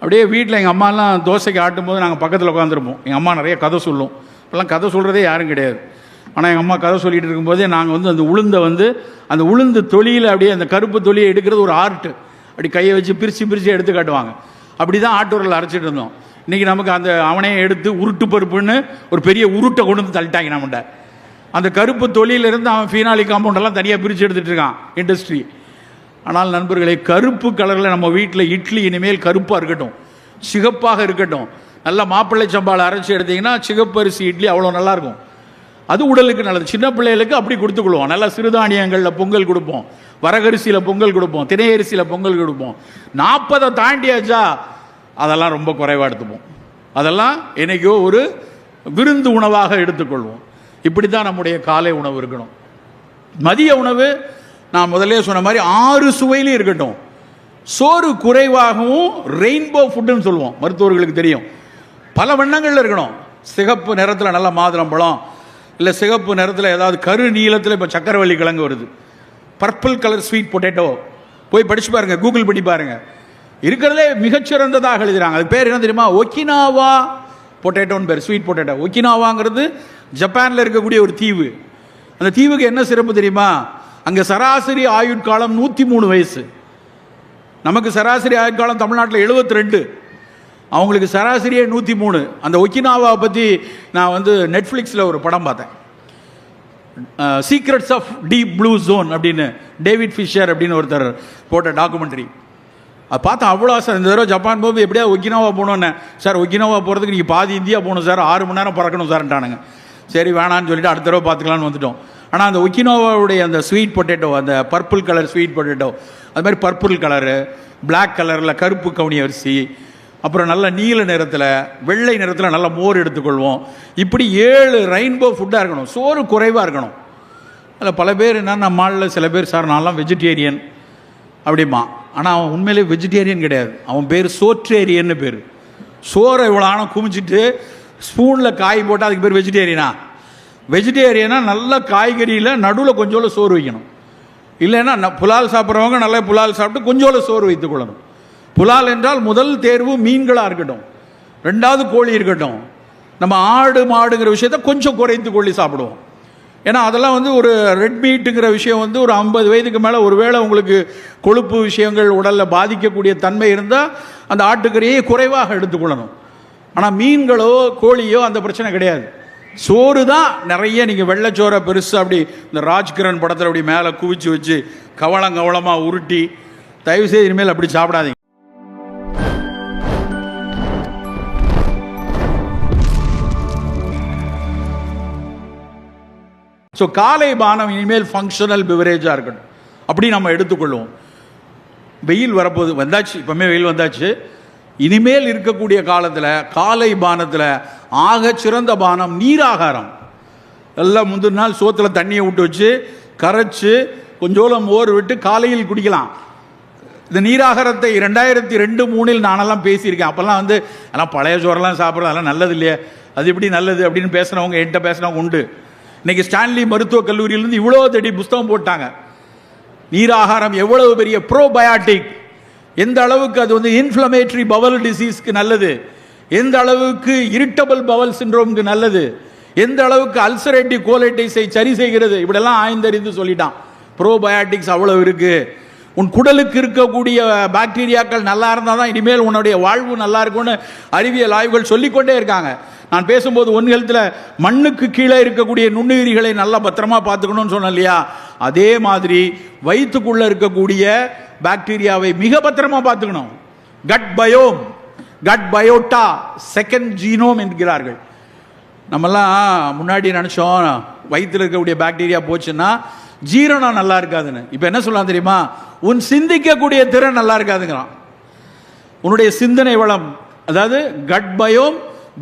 அப்படியே வீட்டில் எங்கள் அம்மாலாம் தோசைக்கு ஆட்டும் போது நாங்கள் பக்கத்தில் உட்காந்துருப்போம் எங்கள் அம்மா நிறைய கதை சொல்லும். இப்போல்லாம் கதை சொல்கிறதே யாரும் கிடையாது. ஆனால் எங்கள் அம்மா கதை சொல்லிகிட்டு இருக்கும்போதே நாங்கள் வந்து அந்த உளுந்தை வந்து அந்த உளுந்து தொலியில் அப்படியே அந்த கருப்பு தொழிலை எடுக்கிறது ஒரு ஆர்ட். அப்படி கையை வச்சு பிரித்து பிரித்து எடுத்து காட்டுவாங்க. அப்படி தான் ஆட்டூரில் அரைச்சிட்டு இருந்தோம். இன்றைக்கி நமக்கு அந்த அவனையே எடுத்து உருட்டு பருப்புன்னு ஒரு பெரிய உருட்டை கொண்டு வந்து தள்ளிட்டாங்க நம்மகிட்ட. அந்த கருப்பு தொழிலிருந்து அவன் ஃபீனாலி காம்பவுண்டெல்லாம் தனியாக பிரித்து எடுத்துகிட்டு இருக்கான் இண்டஸ்ட்ரி ஆனால் நண்பர்களே கருப்பு கலரில் நம்ம வீட்டில் இட்லி இனிமேல் கருப்பாக இருக்கட்டும். சிகப்பாக இருக்கட்டும். நல்ல மாப்பிள்ளை சம்பால் அரைச்சி எடுத்தீங்கன்னா சிகப்பரிசி இட்லி அவ்வளோ நல்லாயிருக்கும். அது உடலுக்கு நல்லது. சின்ன பிள்ளைகளுக்கு அப்படி கொடுத்துக்கொள்வோம். நல்லா சிறுதானியங்களில் பொங்கல் கொடுப்போம். வரகரிசியில் பொங்கல் கொடுப்போம். திணையரிசியில் பொங்கல் கொடுப்போம். நாற்பதை தாண்டியாச்சா? அதெல்லாம் ரொம்ப குறைவாக எடுத்துப்போம். அதெல்லாம் என்னைக்கோ ஒரு விருந்து உணவாக எடுத்துக்கொள்வோம். இப்படி தான் நம்முடைய காலை உணவு இருக்கணும். மதிய உணவு நான் முதலே சொன்ன மாதிரி ஆறு சுவையிலையும் இருக்கட்டும். சோறு குறைவாகவும் ரெயின்போ ஃபுட்டுன்னு சொல்லுவோம். மருத்துவர்களுக்கு தெரியும். பல வண்ணங்களில் இருக்கணும். சிகப்பு நிறத்தில் நல்ல மாதுளம்பழம் இல்லை சிகப்பு நிறத்தில் ஏதாவது கரு நீளத்தில் இப்போ சக்கரவள்ளி கிழங்கு வருது. Purple colour sweet potato. போய் படித்து பாருங்கள் கூகுள் பண்ணி பாருங்க. இருக்கிறதே மிகச்சிறந்ததாக எழுதுகிறாங்க அது பேர் என்ன தெரியுமா? ஒக்கினாவா பொட்டேட்டோன்னு பேர் ஸ்வீட் பொட்டேட்டோ. ஒக்கினாவாங்கிறது ஜப்பானில் இருக்கக்கூடிய ஒரு தீவு. அந்த தீவுக்கு என்ன சிறப்பு தெரியுமா? அங்கே சராசரி ஆயுட்காலம் நூற்றி மூணு வயசு. நமக்கு சராசரி ஆயுட்காலம் தமிழ்நாட்டில் 72 ரெண்டு அவங்களுக்கு சராசரியே நூற்றி மூணு அந்த ஒக்கினாவாவை பற்றி நான் வந்து நெட்ஃப்ளிக்ஸில் ஒரு படம் பார்த்தேன். Secrets of deep blue zone அப்படின்னு டேவிட் ஃபிஷர் அப்படின்னு ஒருத்தர் போட்ட டாக்குமெண்ட்ரி அது பார்த்தா அவ்வளோ ஆசை. இந்த தடவை ஜப்பான் போகும்போது எப்படியா ஒக்கினாவா போகணுன்னு சார் ஒக்கினாவா போகிறதுக்கு நீங்கள் பாதி இந்தியா போகணும் சார். ஆறு மணி நேரம் பறக்கணும் சார்ன்ட்டானுங்க. சரி வேணான்னு சொல்லிட்டு அடுத்த தடவை பார்த்துக்கலான்னு வந்துட்டோம். ஆனால் அந்த ஒக்கினோவாவுடைய அந்த ஸ்வீட் பொட்டேட்டோ அந்த பர்பிள் கலர் ஸ்வீட் பொட்டேட்டோ அது மாதிரி பர்பிள் கலரு பிளாக் கலரில் கருப்பு கவுனி அரிசி அப்புறம் நல்ல நீல நிறத்தில் வெள்ளை நிறத்தில் நல்ல மோர் எடுத்துக்கொள்வோம். இப்படி ஏழு ரெயின்போ ஃபுட்டாக இருக்கணும். சோறு குறைவாக இருக்கணும். அதில் பல பேர் என்ன மாலில் சில பேர் சார் நான்லாம் வெஜிடேரியன் அப்படிமா ஆனால் அவன் உண்மையிலே வெஜிடேரியன் கிடையாது. அவன் பேர் சோற்றேரியன்னு பேர். சோறை இவ்வளோ ஆனால் குமிச்சிட்டு ஸ்பூனில் காய் போட்டால் அதுக்கு பேர் வெஜிடேரியனா வெஜிடேரியனாக நல்ல காய்கறியில் நடுவில் கொஞ்சோல சோறு வைக்கணும். இல்லைன்னா புலால் சாப்பிட்றவங்க நல்லா புலால் சாப்பிட்டு கொஞ்சோல சோறு வைத்துக் கொள்ளணும். புலால் என்றால் முதல் தேர்வு மீன்களாக இருக்கட்டும். ரெண்டாவது கோழி இருக்கட்டும். நம்ம ஆடு மாடுங்கிற விஷயத்த கொஞ்சம் குறைத்து கொள்ளி சாப்பிடுவோம். ஏன்னா அதெல்லாம் வந்து ஒரு ரெட் மீட்டுங்கிற விஷயம் வந்து ஒரு ஐம்பது வயதுக்கு மேலே ஒருவேளை உங்களுக்கு கொழுப்பு விஷயங்கள் உடலில் பாதிக்கக்கூடிய தன்மை இருந்தால் அந்த ஆட்டுக்கறியை குறைவாக எடுத்துக்கொள்ளணும் ஆனால் மீன்களோ கோழியோ அந்த பிரச்சனை கிடையாது. சோறு தான் நிறைய நீங்கள் வெள்ளைச்சோறை பெருசு அப்படி இந்த ராஜ்கிரண் படத்தில் அப்படி மேலே குவிச்சு வச்சு கவளம் கவளமாக உருட்டி தயவுசெய்து இனிமேல் அப்படி சாப்பிடாதீங்க. ஸோ காலை பானம் இனிமேல் ஃபங்க்ஷனல் பிவரேஜாக இருக்கட்டும் அப்படி நம்ம எடுத்துக்கொள்வோம். வெயில் வரப்போகுது வந்தாச்சு இப்போமே வெயில் வந்தாச்சு. இனிமேல் இருக்கக்கூடிய காலத்தில் காலை பானத்தில் ஆக சிறந்த பானம் நீராகாரம். எல்லாம் முந்தின நாள் சோத்தில் தண்ணியை விட்டு வச்சு கரைச்சி கொஞ்சோளம் மோர் விட்டு காலையில் குடிக்கலாம். இந்த நீராகாரத்தை ரெண்டாயிரத்தி ரெண்டு மூணில் நானெல்லாம் பேசியிருக்கேன். அப்போல்லாம் வந்து எல்லாம் பழைய சோறெல்லாம் சாப்பிட்றது அதெல்லாம் நல்லது இல்லையே. அது எப்படி நல்லது அப்படின்னு பேசுனவங்க என்கிட்ட பேசுகிறவங்க உண்டு. இன்னைக்கு ஸ்டான்லி மருத்துவக் கல்லூரியிலேருந்து இவ்வளோ தடி புஸ்தகம் போட்டாங்க. நீராகாரம் எவ்வளவு பெரிய ப்ரோபயாட்டிக் எந்த அளவுக்கு அது வந்து இன்ஃப்ளமேட்டரி பவல் டிசீஸ்க்கு நல்லது? எந்த அளவுக்கு இரிட்டபிள் பவல் சின்ரோம்க்கு நல்லது? எந்த அளவுக்கு அல்சரேட்டிவ் கோலைட்டிஸை சரி செய்கிறது? இப்படியெல்லாம் ஆய்ந்தறிந்து சொல்லிட்டான். ப்ரோபயாட்டிக்ஸ் அவ்வளவு இருக்கு. உன் குடலுக்கு இருக்கக்கூடிய பாக்டீரியாக்கள் நல்லா இருந்தால் தான் இனிமேல் உன்னுடைய வாழ்வு நல்லா இருக்கும்னு அறிவியல் ஆய்வுகள் சொல்லிக்கொண்டே இருக்காங்க. நான் பேசும்போது ஒன் ஹெல்த்தில் மண்ணுக்கு கீழே இருக்கக்கூடிய நுண்ணுயிரிகளை நல்லா பத்திரமா பார்த்துக்கணும்னு சொன்னேன் இல்லையா? அதே மாதிரி வயிற்றுக்குள்ளே இருக்கக்கூடிய பாக்டீரியாவை மிக பத்திரமா பார்த்துக்கணும். Gut biome gut biota second genome என்கிறார்கள். நம்மெல்லாம் முன்னாடி நினச்சோம் வயிற்றில் இருக்கக்கூடிய பாக்டீரியா போச்சுன்னா ஜீரணம் நல்லா இருக்காதுன்னு. இப்போ என்ன சொல்லலாம் தெரியுமா? உன் சிந்திக்கக்கூடிய திறன் நல்லா இருக்காதுங்கிறான். உன்னுடைய சிந்தனை வளம் அதாவது கட் பயோம்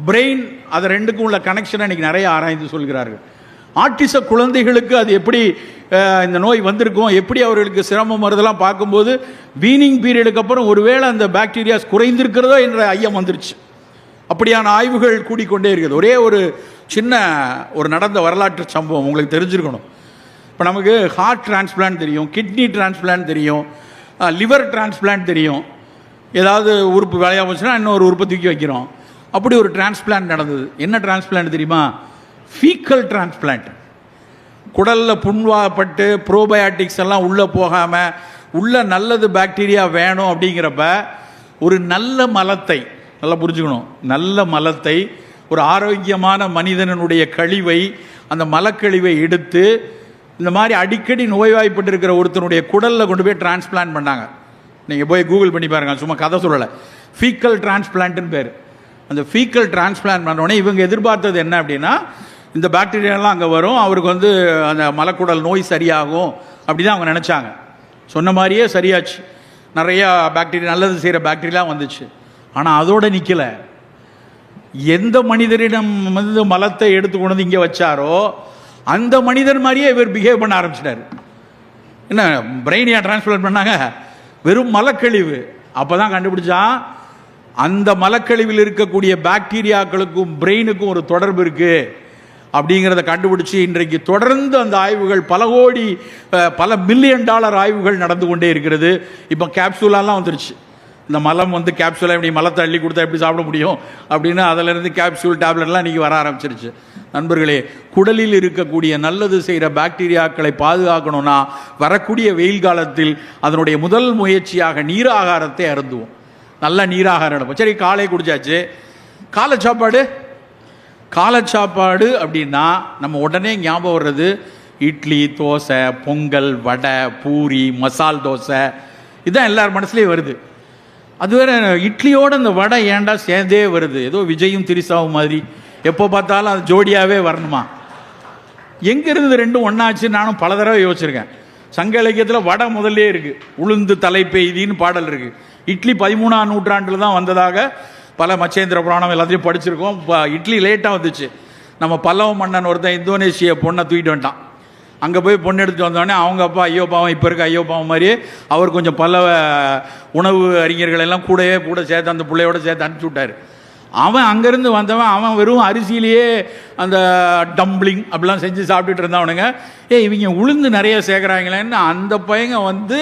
பிரெயின் அது ரெண்டுக்கும் உள்ள கனெக்ஷனை இன்னைக்கு நிறைய ஆராய்ந்து சொல்கிறார்கள். ஆட்டிச குழந்தைகளுக்கு அது எப்படி இந்த நோய் வந்திருக்கும் எப்படி அவர்களுக்கு சிரமம் வருதெல்லாம் பார்க்கும்போது வீனிங் பீரியடுக்கு அப்புறம் ஒருவேளை அந்த பாக்டீரியாஸ் குறைந்திருக்கிறதோ என்ற ஐயம் வந்துருச்சு. அப்படியான ஆய்வுகள் கூடிக்கொண்டே இருக்குது. ஒரே ஒரு சின்ன ஒரு நடந்த வரலாற்று சம்பவம் உங்களுக்கு தெரிஞ்சிருக்கணும். இப்போ நமக்கு ஹார்ட் டிரான்ஸ்பிளான்ட் தெரியும் கிட்னி டிரான்ஸ்பிளான்ட் தெரியும் லிவர் டிரான்ஸ்பிளான்ட் தெரியும். ஏதாவது உறுப்பு வேலையாக போச்சுன்னா இன்னொரு உறுப்பை தூக்கி வைக்கிறோம். அப்படி ஒரு டிரான்ஸ்பிளான்ட் நடந்தது. என்ன டிரான்ஸ்பிளான்ட் தெரியுமா? ஃபீக்கல் டிரான்ஸ்பிளான்ட் குடலில் புண்வாப்பட்டு ப்ரோபயாட்டிக்ஸ் எல்லாம் உள்ளே போகாமல் உள்ள நல்லது பாக்டீரியா வேணும் அப்படிங்கிறப்ப ஒரு நல்ல மலத்தை நல்லா புரிஞ்சுக்கணும். நல்ல மலத்தை ஒரு ஆரோக்கியமான மனிதனுடைய கழிவை அந்த மலக்கழிவை எடுத்து இந்த மாதிரி அடிக்கடி நோய்வாய்ப்பட்டு இருக்கிற ஒருத்தனுடைய குடலில் கொண்டு போய் டிரான்ஸ்பிளான்ட் பண்ணாங்க. நீங்கள் போய் கூகுள் பண்ணி பாருங்கள் சும்மா கதை சொல்லலை. ஃபீக்கல் டிரான்ஸ்பிளான்ட்னு பேர். அந்த ஃபீக்கல் டிரான்ஸ்பிளான்ட் பண்ணோடனே இவங்க எதிர்பார்த்தது என்ன அப்படின்னா இந்த பாக்டீரியாலாம் அங்கே வரும் அவருக்கு வந்து அந்த மலக்குடல் நோய் சரியாகும் அப்படி தான் அவங்க நினச்சாங்க. சொன்ன மாதிரியே சரியாச்சு. நிறையா பாக்டீரியா நல்லது செய்கிற பாக்டீரியாலாம் வந்துச்சு. ஆனால் அதோட நிற்கலை எந்த மனிதரிடம் வந்து மலத்தை எடுத்து கொண்டு வந்து இங்கே வச்சாரோ அந்த மனிதர் மாதிரியே இவர் பிஹேவ் பண்ண ஆரம்பிச்சிட்டாரு. என்ன பிரெயினியா டிரான்ஸ்பிளான்ட் பண்ணாங்க? வெறும் மலக்கழிவு. அப்போ தான் கண்டுபிடிச்சான் அந்த மலக்கழிவில் இருக்கக்கூடிய பாக்டீரியாக்களுக்கும் பிரெயினுக்கும் ஒரு தொடர்பு இருக்குது அப்படிங்கிறத கண்டுபிடிச்சி இன்றைக்கு தொடர்ந்து அந்த ஆய்வுகள் பல கோடி பல மில்லியன் டாலர் ஆய்வுகள் நடந்து கொண்டே இருக்கிறது. இப்போ கேப்சூலாலாம் வந்துருச்சு. இந்த மலம் வந்து கேப்சூலாக இப்படி மலத்தை அள்ளி கொடுத்தா எப்படி சாப்பிட முடியும்? அப்படின்னு அதிலிருந்து கேப்சூல் டேப்லெட்லாம் இன்றைக்கி வர ஆரம்பிச்சிருச்சு. நண்பர்களே குடலில் இருக்கக்கூடிய நல்லது செய்கிற பாக்டீரியாக்களை பாதுகாக்கணும்னா வரக்கூடிய வெயில் காலத்தில் அதனுடைய முதல் முயற்சியாக நீராகாரத்தை அருந்துவோம். நல்ல நீராகாரம் எடுப்போம். சரி காலை குடிச்சாச்சு. காலை சாப்பாடு? காலை சாப்பாடு அப்படின்னா நம்ம உடனே ஞாபகம் வர்றது இட்லி தோசை பொங்கல் வடை பூரி மசால் தோசை. இதுதான் எல்லார் மனசுலேயும் வருது. அது வேற இட்லியோட அந்த வடை ஏன்டா சேர்ந்தே வருது. ஏதோ விஜயும் திரிசாவும் மாதிரி. எப்போ பார்த்தாலும் அது ஜோடியாகவே வரணுமா? எங்கிருந்து ரெண்டும் ஒன்றாச்சு நானும் பல தடவை யோசிச்சிருக்கேன். சங்க இலக்கியத்தில் வடை முதல்லே இருக்குது உளுந்து தலை பெய்தின்னு பாடல் இருக்குது இட்லி பதிமூணாம் நூற்றாண்டில் தான் வந்ததாக பல மச்சேந்திர புராணம் எல்லாத்தையும் படிச்சிருக்கோம். இப்போ இட்லி லேட்டாக வந்துச்சு. நம்ம பல்லவ மன்னன் ஒருத்தன் இந்தோனேஷிய பொண்ணை தூக்கிட்டு வந்துட்டான். அங்கே போய் பொண்ணு எடுத்துகிட்டு வந்தோடனே அவங்க அப்பா ஐயோ பாவம் இப்போ இருக்க ஐயோ பாவம் மாதிரியே அவர் கொஞ்சம் பல்லவ உணவு அறிஞர்கள் எல்லாம் கூடவே கூட சேர்த்து அந்த பிள்ளையோட சேர்த்து அனுப்பிச்சி விட்டார். அவன் அங்கேருந்து வந்தவன் அவன் வெறும் அரிசியிலேயே அந்த டம்ப்ளிங் அப்படிலாம் செஞ்சு சாப்பிட்டுட்டு இருந்தவனுங்க. ஏ இவங்க உளுந்து நிறைய சேர்க்குறாங்களேன்னு அந்த பையங்க வந்து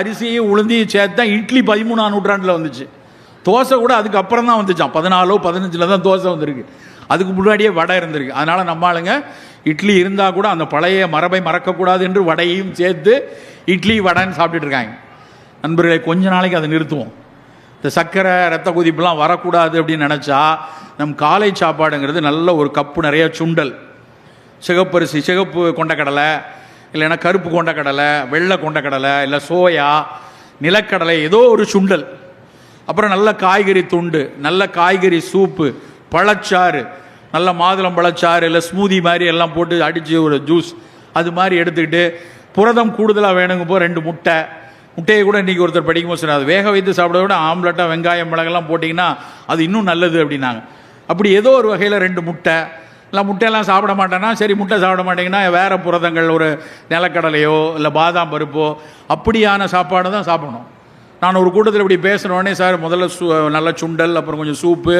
அரிசியும் உளுந்தையும் சேர்த்தா இட்லி பதிமூணாம் நூற்றாண்டில் வந்துச்சு. தோசை கூட அதுக்கப்புறம் தான் வந்துச்சான் பதினாலோ பதினஞ்சில் தான் தோசை வந்திருக்கு. அதுக்கு முன்னாடியே வடை இருந்திருக்கு. அதனால் நம்ம ஆளுங்க இட்லி இருந்தால் கூட அந்த பழைய மரபை மறக்கக்கூடாது என்று வடையும் சேர்த்து இட்லி வடைன்னு சாப்பிட்டுட்டு இருக்காங்க. நண்பர்களை கொஞ்ச நாளைக்கு அதை நிறுத்துவோம். இந்த சர்க்கரை ரத்த கொதிப்புலாம் வரக்கூடாது அப்படின்னு நினச்சா நம் காலை சாப்பாடுங்கிறது நல்ல ஒரு கப்பு நிறைய சுண்டல். சிகப்பரிசி சிகப்பு கொண்டக்கடலை இல்லைன்னா கருப்பு கொண்டக்கடலை வெள்ளை கொண்டக்கடலை இல்லை சோயா நிலக்கடலை ஏதோ ஒரு சுண்டல். அப்புறம் நல்ல காய்கறி துண்டு நல்ல காய்கறி சூப்பு பழச்சாறு நல்ல மாதுளம் பழச்சாறு இல்லை ஸ்மூதி மாதிரி எல்லாம் போட்டு அடித்து ஒரு ஜூஸ் அது மாதிரி எடுத்துக்கிட்டு புரதம் கூடுதலாக வேணுங்க போ ரெண்டு முட்டை முட்டையை கூட இன்றைக்கி ஒருத்தர் படிக்கும்போது சொன்னார் அது வேக வைத்து சாப்பிட விட ஆம்லெட்டாக வெங்காயம் மிளகெல்லாம் போட்டிங்கன்னா அது இன்னும் நல்லது அப்படின்னாங்க. அப்படி ஏதோ ஒரு வகையில் ரெண்டு முட்டை இல்லை முட்டையெல்லாம் சாப்பிட மாட்டேன்னா சரி முட்டை சாப்பிட மாட்டேங்கன்னா வேறு புரதங்கள் ஒரு நிலக்கடலையோ இல்லை பாதாம் பருப்போ அப்படியான சாப்பாடு தான் சாப்பிடணும். நான் ஒரு கூட்டத்தில் இப்படி பேசுனோடனே சார் முதல்ல சு நல்ல சுண்டல் அப்புறம் கொஞ்சம் சூப்பு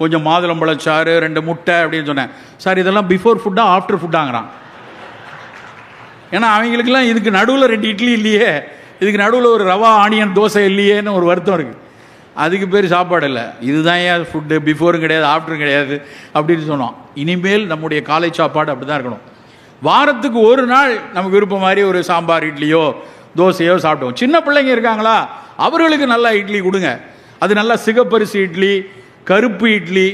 கொஞ்சம் மாதுளம்பழச்சாறு ரெண்டு முட்டை அப்படின்னு சொன்னேன். சார் இதெல்லாம் பிஃபோர் ஃபுட்டா ஆஃப்டர் ஃபுட்டாங்கிறான் ஏன்னா அவங்களுக்குலாம் இதுக்கு நடுவில் ரெண்டு இட்லி இல்லையே. இதுக்கு நடுவில் ஒரு ரவா ஆனியன் தோசை இல்லையேன்னு ஒரு வருத்தம் இருக்குது அதுக்கு பேர் சாப்பாடு இல்லை. இதுதான் ஏன் ஃபுட்டு பிஃபோரும் கிடையாது ஆஃப்டரும் கிடையாது அப்படின்னு சொன்னோம். இனிமேல் நம்முடைய காலை சாப்பாடு அப்படி தான் இருக்கணும். வாரத்துக்கு ஒரு நாள் நமக்கு விருப்பம் மாதிரி ஒரு சாம்பார் இட்லியோ தோசையோ சாப்பிடுவோம். சின்ன பிள்ளைங்க இருக்காங்களா? அவர்களுக்கு நல்லா இட்லி கொடுங்க. அது நல்லா சிகப்பரிசி இட்லி கருப்பு இட்லி.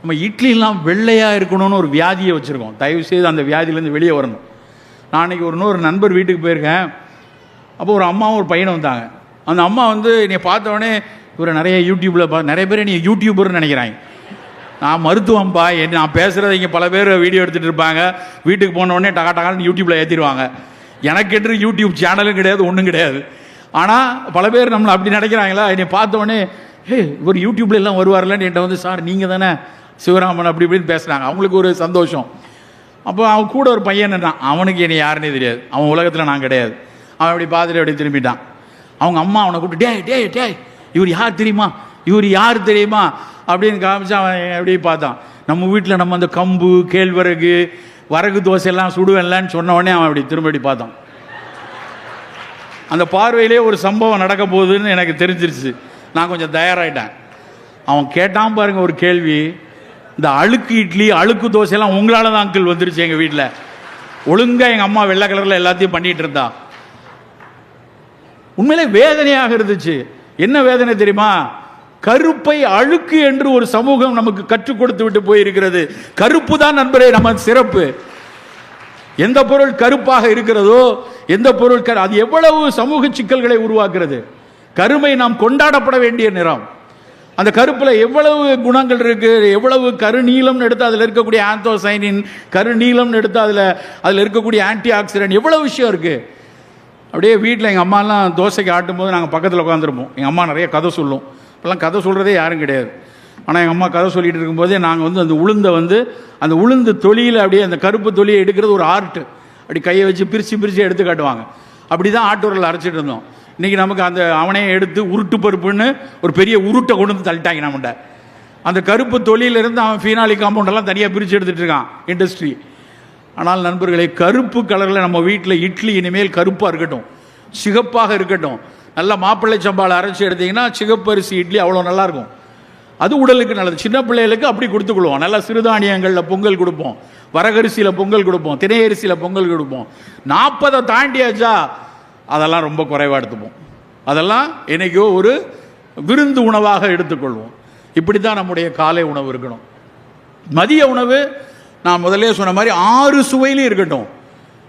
நம்ம இட்லிலாம் வெள்ளையாக இருக்கணும்னு ஒரு வியாதியை வச்சுருக்கோம். தயவு செய்து அந்த வியாதியிலேருந்து வெளியே வரணும். நான் அன்றைக்கி ஒரு இன்னொரு நண்பர் வீட்டுக்கு போயிருக்கேன். அப்போ ஒரு அம்மாவும் ஒரு பையனும் வந்தாங்க. அந்த அம்மா வந்து என்னை பார்த்தோடனே இவரை நிறைய யூடியூப்பில் பா நிறைய பேர் நீ யூடியூபர்னு நினைக்கிறாங்க. நான் மருத்துவம்ப்பா என் நான் பேசுகிறத இங்கே பல பேர் வீடியோ எடுத்துகிட்டு இருப்பாங்க. வீட்டுக்கு போன டகா டகான்னு யூடியூப்பில் ஏற்றிடுவாங்க எனக்கு என்று யூடியூப் சேனலும் கிடையாது ஒன்றும் கிடையாது. ஆனால் பல பேர் நம்மளை அப்படி நினைக்கிறாங்களா? என்னை பார்த்த ஹே இவர் யூடியூப்ல எல்லாம் வருவார்லன்னு என்கிட்ட வந்து சார் நீங்கள் தானே சிவராமன் அப்படி இப்படின்னு பேசுனாங்க. அவங்களுக்கு ஒரு சந்தோஷம். அப்போ அவன் கூட ஒரு பையன் என்ன அவனுக்கு என்னை யாருன்னே தெரியாது. அவன் உலகத்தில் நான் கிடையாது. அவன் அப்படி பார்த்துட்டு அப்படி திரும்பிட்டான். அவங்க அம்மா அவனை கூப்பிட்டு டேய் டேய் டேய் இவர் யார் தெரியுமா? இவர் யார் தெரியுமா? அப்படின்னு காமிச்சு அவன் எப்படி பார்த்தான். நம்ம வீட்டில் நம்ம அந்த கம்பு கேழ்வரகு வரகு தோசை எல்லாம் சுடுவேன்லன்னு சொன்ன உடனே அவன் அப்படி திரும்ப அப்படி பார்த்தான். அந்த பார்வையிலே ஒரு சம்பவம் நடக்க போகுதுன்னு எனக்கு தெரிஞ்சிருச்சு. நான் கொஞ்சம் தயாராகிட்டேன் அவன் கேட்டான் பாருங்க ஒரு கேள்வி. இந்த அழுக்கு இட்லி அழுக்கு தோசையெல்லாம் உங்களால தான் அங்கிள் வந்துருச்சு எங்கள் வீட்டில் ஒழுங்காக எங்கள் அம்மா வெள்ளை கலரில் எல்லாத்தையும் பண்ணிட்டு இருந்தா. உண்மையிலே வேதனையாக இருந்துச்சு. என்ன வேதனை தெரியுமா? கருப்பை அழுக்கு என்று ஒரு சமூகம் நமக்கு கற்றுக் கொடுத்து விட்டு போயிருக்கிறது. கருப்பு தான் நண்பரே நம்ம சிறப்பு. எந்த பொருள் கருப்பாக இருக்கிறதோ எந்த பொருள் கரு அது எவ்வளவு சமூக சிக்கல்களை உருவாக்குறது கருமை நாம் கொண்டாடப்பட வேண்டிய நிறம். அந்த கருப்பில் எவ்வளவு குணங்கள் இருக்கு எவ்வளவு கருநீலம்னு எடுத்து அதில் இருக்கக்கூடிய ஆந்தோசைனின் கருநீலம்னு எடுத்து அதில் அதில் இருக்கக்கூடிய ஆன்டி ஆக்சிடென்ட் எவ்வளவு விஷயம் இருக்கு. அப்படியே வீட்டில் எங்கள் அம்மாலாம் தோசைக்கு ஆட்டும் போது நாங்கள் பக்கத்தில் உட்காந்துருப்போம் எங்கள் அம்மா நிறைய கதை சொல்லும். இப்போல்லாம் கதை சொல்கிறதே யாரும் கிடையாது. ஆனால் எங்கள் அம்மா கதை சொல்லிட்டு இருக்கும்போதே நாங்கள் வந்து அந்த உளுந்தை வந்து அந்த உளுந்து தொலியில் அப்படியே அந்த கருப்பு தொழியை எடுக்கிறது ஒரு ஆர்ட்டு அப்படி கையை வச்சு பிரித்து பிரித்து எடுத்து காட்டுவாங்க. அப்படி தான் ஆட்டூரில் அரைச்சிட்டு இருந்தோம். இன்றைக்கி நமக்கு அந்த அவனையே எடுத்து உருட்டு பருப்புன்னு ஒரு பெரிய உருட்டை கொண்டு வந்து தள்ளிட்டாங்க நம்மகிட்ட. அந்த கருப்பு தொழிலிருந்து அவன் ஃபீனாலி காம்பவுண்டெல்லாம் தனியாக பிரித்து எடுத்துகிட்டு இருக்கான் இண்டஸ்ட்ரி ஆனால் நண்பர்களே கருப்பு கலரில் நம்ம வீட்டில் இட்லி இனிமேல் கருப்பாக இருக்கட்டும். சிகப்பாக இருக்கட்டும். நல்லா மாப்பிள்ளை சம்பாவில் அரைச்சி எடுத்திங்கன்னா சிகப்பரிசி இட்லி அவ்வளோ நல்லாயிருக்கும் அது உடலுக்கு நல்லது. சின்ன பிள்ளைகளுக்கு அப்படி கொடுத்துக்கொள்வோம். நல்லா சிறுதானியங்களில் பொங்கல் கொடுப்போம். வரகரிசியில் பொங்கல் கொடுப்போம். திணையரிசியில் பொங்கல் கொடுப்போம். நாற்பதை தாண்டியாச்சா? அதெல்லாம் ரொம்ப குறைவாக எடுத்துப்போம் அதெல்லாம் என்னைக்கோ ஒரு விருந்து உணவாக எடுத்துக்கொள்வோம். இப்படி தான் நம்முடைய காலை உணவு இருக்கணும். மதிய உணவு நான் முதல்ல சொன்ன மாதிரி ஆறு சுவையிலும் இருக்கட்டும்.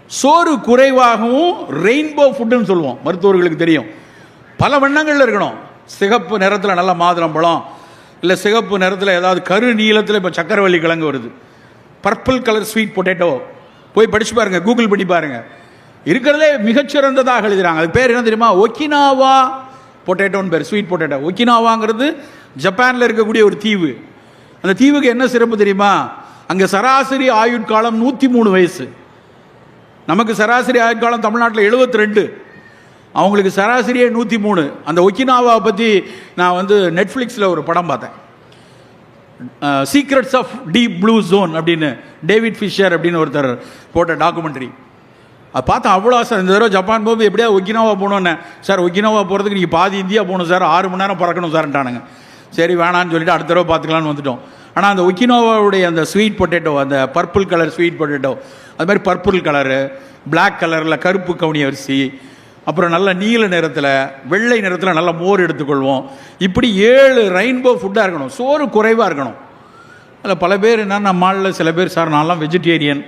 சோறு குறைவாகவும் ரெயின்போ ஃபுட்டுன்னு சொல்லுவோம். மருத்துவர்களுக்கு தெரியும். பல வண்ணங்களில் இருக்கணும். சிகப்பு நிறத்தில் நல்ல மாதுளம்பழம் இல்லை சிகப்பு நிறத்தில் ஏதாவது கரு நீளத்தில் இப்போ சக்கரவள்ளி கிழங்கு வருது. பர்பிள் கலர் ஸ்வீட் பொட்டேட்டோ போய் படித்து பாருங்க கூகுள் பண்ணி பாருங்க. இருக்கிறதே மிகச்சிறந்ததாக எழுதுகிறாங்க அது பேர் என்ன தெரியுமா? ஒக்கினாவா பொட்டேட்டோன்னு பேர் ஸ்வீட் பொட்டேட்டோ ஒக்கினாவாங்கிறது ஜப்பானில் இருக்கக்கூடிய ஒரு தீவு. அந்த தீவுக்கு என்ன சிறப்பு தெரியுமா? அங்கே சராசரி ஆயுட்காலம் நூற்றி மூணு வயசு. நமக்கு சராசரி ஆயுட்காலம் தமிழ்நாட்டில் 72 ரெண்டு அவங்களுக்கு சராசரியே நூற்றி மூணு. அந்த ஒக்கினாவா பற்றி நான் வந்து நெட்ஃப்ளிக்ஸில் ஒரு படம் பார்த்தேன். Secrets of deep blue zone அப்படின்னு டேவிட் ஃபிஷர் அப்படின்னு ஒருத்தர் போட்ட டாக்குமெண்ட்ரி. அது பார்த்தா அவ்வளோ ஆசை. இந்த தடவை ஜப்பான் போகும்போது எப்படியா ஒக்கினாவா போகணுன்னு சார் ஒக்கினாவா போகிறதுக்கு நீங்கள் பாதி இந்தியா போகணும் சார். ஆறு மணி நேரம் பறக்கணும் சார்ன்ட்டானுங்க. சரி வேணான்னு சொல்லிட்டு அடுத்த தடவை பார்த்துக்கலான்னு வந்துட்டோம். ஆனால் அந்த ஒக்கினோவாவுடைய அந்த ஸ்வீட் பொட்டேட்டோ அந்த பர்பிள் கலர் ஸ்வீட் பொட்டேட்டோ அது மாதிரி பர்பிள் கலரு பிளாக் கலரில் கருப்பு கவுனி அரிசி அப்புறம் நல்ல நீல நிறத்தில் வெள்ளை நிறத்தில் நல்ல மோர் எடுத்துக்கொள்வோம். இப்படி ஏழு ரெயின்போ ஃபுட்டாக இருக்கணும். சோறு குறைவாக இருக்கணும். அதில் பல பேர் என்னென்னா மாலில் சில பேர் சார் நான்லாம் வெஜிடேரியன்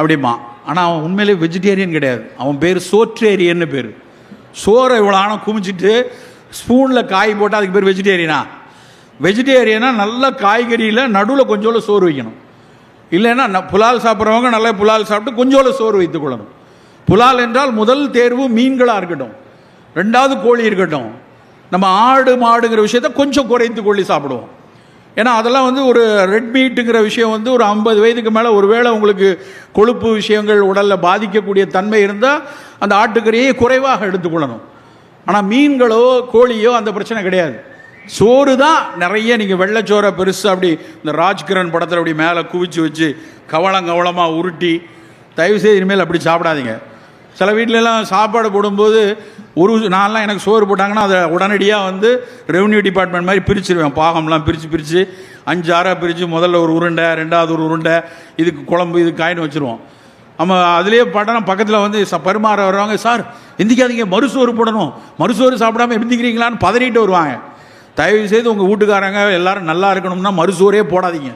அப்படிமா ஆனால் அவன் உண்மையிலே வெஜிடேரியன் கிடையாது. அவன் பேர் சோற்றேரியன்னு பேர். சோறை இவ்வளோ ஆனால் குமிச்சிட்டு ஸ்பூனில் காய் போட்டால் அதுக்கு பேர் வெஜிடேரியனா வெஜிடேரியனாக நல்ல காய்கறியில் நடுவில் கொஞ்சோண்டு சோறு வைக்கணும். இல்லைன்னா புலால் சாப்பிட்றவங்க நல்லா புலால் சாப்பிட்டு கொஞ்சோண்டு சோறு வைத்துக்கொள்ளணும் புலால் என்றால் முதல் தேர்வு மீன்களாக இருக்கட்டும். ரெண்டாவது கோழி இருக்கட்டும். நம்ம ஆடு மாடுங்கிற விஷயத்த கொஞ்சம் குறைத்து கொள்ளி சாப்பிடுவோம். ஏன்னா அதெல்லாம் வந்து ஒரு ரெட் மீட்டுங்கிற விஷயம் வந்து ஒரு ஐம்பது வயதுக்கு மேலே ஒருவேளை உங்களுக்கு கொழுப்பு விஷயங்கள் உடலில் பாதிக்கக்கூடிய தன்மை இருந்தால் அந்த ஆட்டுக்கறியை குறைவாக எடுத்துக்கொள்ளணும். ஆனால் மீன்களோ கோழியோ அந்த பிரச்சனை கிடையாது. சோறு தான் நிறைய நீங்கள் வெள்ளைச்சோறை பெருசு அப்படி இந்த ராஜ்கிரண் படத்தில் அப்படி மேலே குவிச்சு வச்சு கவளம் கவளமாக உருட்டி தயவுசெய்து இனிமேல் அப்படி சாப்பிடாதீங்க. சில வீட்டிலலாம் சாப்பாடு போடும்போது ஒரு நான்லாம் எனக்கு சோறு போட்டாங்கன்னா அதை உடனடியாக வந்து ரெவன்யூ டிபார்ட்மெண்ட் மாதிரி பிரிச்சிருவேன். பாகம்லாம் பிரித்து பிரித்து அஞ்சு ஆறாக பிரித்து முதல்ல ஒரு உருண்டை ரெண்டாவது ஒரு உருண்டை இதுக்கு குழம்பு இது காயின்னு வச்சுருவோம். நம்ம அதுலேயே படம் பக்கத்தில் வந்து ச பரிமாற வர்றவங்க சார் எந்திக்காதீங்க மறுசோறு போடணும். மறுசோறு சாப்பிடாம எந்திக்கிறீங்களான்னு பதறிட்டு வருவாங்க. தயவு செய்து உங்கள் வீட்டுக்காரங்க எல்லாரும் நல்லா இருக்கணும்னா மறுசோறே போடாதீங்க.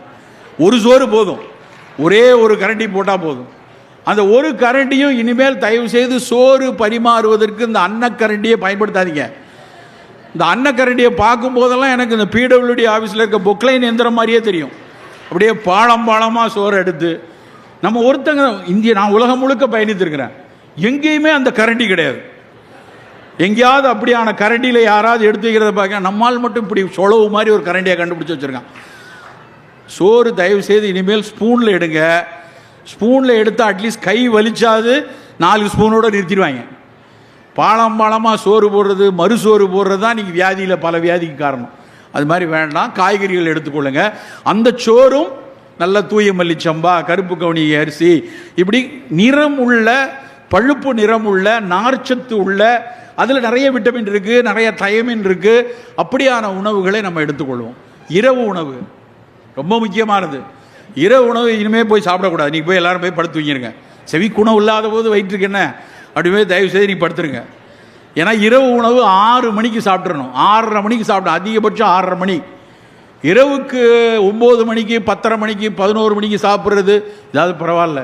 ஒரு சோறு போதும். ஒரே ஒரு கரண்டி போட்டால் போதும். அந்த ஒரு கரண்டியும் இனிமேல் தயவு செய்து சோறு பரிமாறுவதற்கு இந்த அன்னக்கரண்டியை பயன்படுத்தாதீங்க. இந்த அன்னக்கரண்டியை பார்க்கும் போதெல்லாம் எனக்கு இந்த பிடபிள்யூடி ஆஃபீஸில் இருக்க பொக்லைன் எந்திரம் மாதிரியே தெரியும். அப்படியே பாலம் பாலமாக சோறு எடுத்து நம்ம ஒருத்தங்க இந்திய நான் உலகம் முழுக்க பயணித்திருக்கிறேன். எங்கேயுமே அந்த கரண்டி கிடையாது. எங்கேயாவது அப்படியான கரண்டியில் யாராவது எடுத்து வைக்கிறத பார்க்க நம்மால் மட்டும் இப்படி சொலவு மாதிரி ஒரு கரண்டியை கண்டுபிடிச்சி வச்சுருக்கான். சோறு தயவு செய்து இனிமேல் ஸ்பூனில் எடுங்க. ஸ்பூனில் எடுத்தால் அட்லீஸ்ட் கை வலிச்சாது நாலு ஸ்பூனோடு நிறுத்திடுவாங்க. பாலம் பாலமாக சோறு போடுறது மறுசோறு போடுறது தான் நீங்கள் வியாதியில் பல வியாதிக்கு காரணம். அது மாதிரி வேண்டாம் காய்கறிகள் எடுத்துக்கொள்ளுங்க. அந்த சோறும் நல்ல தூய மல்லிச்சம்பா கருப்பு கவுனி அரிசி இப்படி நிறம் உள்ள பழுப்பு நிறம் உள்ள நார்ச்சத்து உள்ள அதில் நிறைய விட்டமின் இருக்குது நிறைய தயமின் இருக்குது அப்படியான உணவுகளை நம்ம எடுத்துக்கொள்வோம். இரவு உணவு ரொம்ப முக்கியமானது. இரவு உணவு இனிமேல் போய் சாப்பிடக்கூடாது. நீங்கள் போய் எல்லாரும் போய் படுத்து தூங்கிருங்க. செவி குணம் இல்லாத போது வயிற்றுக்கு என்ன? அப்படி போய் தயவு செய்து நீ படுத்துருங்க. ஏன்னா இரவு உணவு ஆறு மணிக்கு சாப்பிட்றணும் ஆறரை மணிக்கு சாப்பிடணும் அதிகபட்சம் ஆறரை மணி. இரவுக்கு ஒம்பது மணிக்கு பத்தரை மணிக்கு பதினோரு மணிக்கு சாப்பிட்றது ஏதாவது பரவாயில்ல.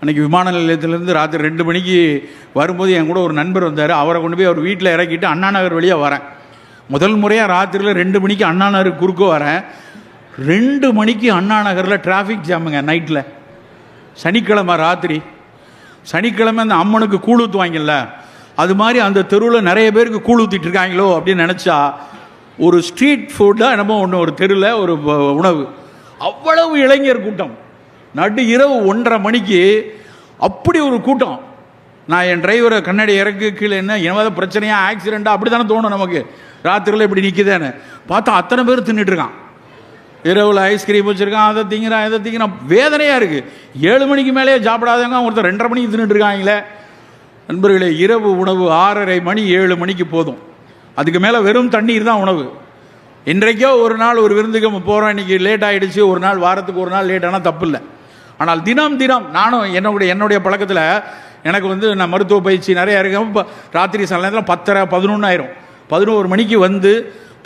அன்றைக்கி விமான நிலையத்திலேருந்து ராத்திரி ரெண்டு மணிக்கு வரும்போது என் கூட ஒரு நண்பர் வந்தார். அவரை கொண்டு போய் அவர் வீட்டில் இறக்கிட்டு அண்ணா நகர் வழியாக வரேன். முதல் முறையாக ராத்திரியில் ரெண்டு மணிக்கு அண்ணா நகர் குறுக்க வரேன். ரெண்டு மணிக்கு அண்ணா நகரில் டிராஃபிக் ஜாமுங்க நைட்டில் சனிக்கிழமை ராத்திரி. சனிக்கிழமை அந்த அம்மனுக்கு கூழ் ஊற்றுவாங்கல்ல அது மாதிரி அந்த தெருவில் நிறைய பேருக்கு கூழ் ஊற்றிட்டுருக்காங்களோ அப்படின்னு நினச்சா ஒரு ஸ்ட்ரீட் ஃபுட்டாக என்னமோ ஒன்று ஒரு தெருவில் ஒரு உணவு. அவ்வளவு இளைஞர் கூட்டம். நடு இரவு ஒன்றரை மணிக்கு அப்படி ஒரு கூட்டம். நான் என் டிரைவரை கண்ணாடி இறக்கு கீழே என்ன என்னவாத பிரச்சனையா ஆக்சிடெண்ட்டா அப்படி தானே தோணும் நமக்கு. ராத்திரியில் இப்படி நிற்குதேன்னு பார்த்தா அத்தனை பேர் தின்னுட்டு இருக்கான். இரவில் ஐஸ்கிரீம் வச்சுருக்கான் அதை திங்கிறான் இதை திங்கிறான். வேதனையாக இருக்குது ஏழு மணிக்கு மேலேயே சாப்பிடாதவங்க ஒருத்தர் ரெண்டரை மணிக்கு தின்னுட்டு இருக்காங்களே. நண்பர்களே இரவு உணவு ஆறரை மணி ஏழு மணிக்கு போதும். அதுக்கு மேலே வெறும் தண்ணீர் தான் உணவு. இன்றைக்கோ ஒரு நாள் ஒரு விருந்துக்கு நம்ம போகிறோம் இன்றைக்கி லேட் ஆகிடுச்சு ஒரு நாள் வாரத்துக்கு ஒரு நாள் லேட் ஆனால் தப்பு இல்லை. ஆனால் தினம் தினம் நானும் என்னுடைய என்னுடைய பழக்கத்தில் எனக்கு வந்து நான் மருத்துவ பயிற்சி நிறையா இருக்கேன் இப்போ ராத்திரி சில நேரத்தில் பத்தரை பதினொன்று ஆயிரும். பதினோரு மணிக்கு வந்து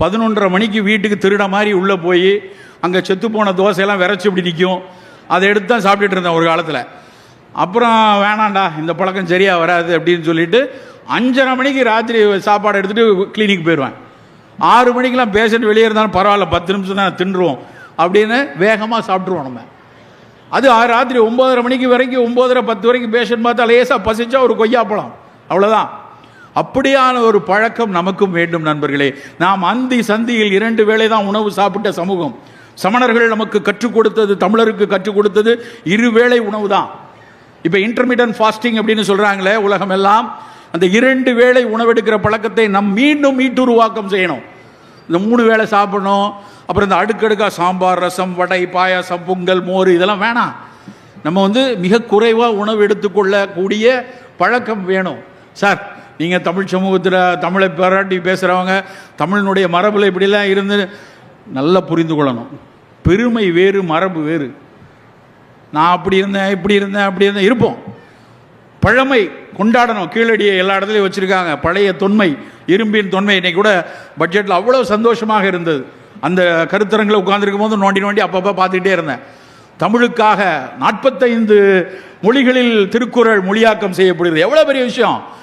பதினொன்றரை மணிக்கு வீட்டுக்கு திருட மாதிரி உள்ளே போய் அங்கே செத்து போன தோசையெல்லாம் விரைச்சி இப்படி நிற்கும் அதை எடுத்து தான் சாப்பிட்டுட்டு இருந்தேன் ஒரு காலத்தில். அப்புறம் வேணாண்டா இந்த பழக்கம் சரியாக வராது அப்படின்னு சொல்லிட்டு அஞ்சரை மணிக்கு ராத்திரி சாப்பாடு எடுத்துகிட்டு கிளினிக் போயிடுவேன் ஆறு மணிக்கெலாம் பேஷண்ட் வெளியே இருந்தாலும் பரவாயில்ல பத்து நிமிஷம் தான் தின்றுவோம் அப்படின்னு வேகமாக சாப்பிட்ருவோம் நம்ம. அது ராத்திரி ஒம்போதரை மணிக்கு வரைக்கும் ஒம்போதரை பத்து வரைக்கும் பேஷண்ட் பார்த்தா லேசாக பசிச்சா ஒரு கொய்யாப்பழம். அவ்வளோதான் அப்படியான ஒரு பழக்கம் நமக்கும் வேண்டும் நண்பர்களே. நாம் அந்தி சந்தியில் இரண்டு வேளை தான் உணவு சாப்பிட்ட சமூகம். சமணர்கள் நமக்கு கற்றுக் கொடுத்தது தமிழருக்கு கற்றுக் கொடுத்தது இருவேளை உணவு தான். இப்போ இன்டர்மீடியன் ஃபாஸ்டிங் அப்படின்னு சொல்கிறாங்களே உலகம் எல்லாம் அந்த இரண்டு வேளை உணவெடுக்கிற பழக்கத்தை நம் மீண்டும் மீட்டுருவாக்கம் செய்யணும். இந்த மூணு வேளை சாப்பிடணும். அப்புறம் இந்த அடுக்கடுக்காக சாம்பார் ரசம் வடை பாயாசம் பொங்கல் மோர் இதெல்லாம் வேணாம். நம்ம வந்து மிக குறைவாக உணவு எடுத்துக்கொள்ளக்கூடிய பழக்கம் வேணும். சார் நீங்கள் தமிழ் சமூகத்தில் தமிழை பாராட்டி பேசுகிறவங்க தமிழினுடைய மரபில் இப்படிலாம் இருந்து நல்லா புரிந்து கொள்ளணும். பெருமை வேறு மரபு வேறு. நான் அப்படி இருந்தேன் இப்படி இருந்தேன் அப்படி இருந்தேன் இருப்போம். பழமை கொண்டாடணும். கீழடியை எல்லா இடத்துலையும் வச்சுருக்காங்க. பழைய தொன்மை இரும்பின் தொன்மை. இன்னைக்கு கூட பட்ஜெட்டில் அவ்வளோ சந்தோஷமாக இருந்தது. அந்த கருத்தரங்களை உட்காந்துருக்கும் போது நோண்டி நோண்டி அப்பப்போ பார்த்துக்கிட்டே இருந்தேன். தமிழுக்காக நாற்பத்தைந்து மொழிகளில் திருக்குறள் மொழியாக்கம் செய்யப்படுகிறது. எவ்வளோ பெரிய விஷயம்?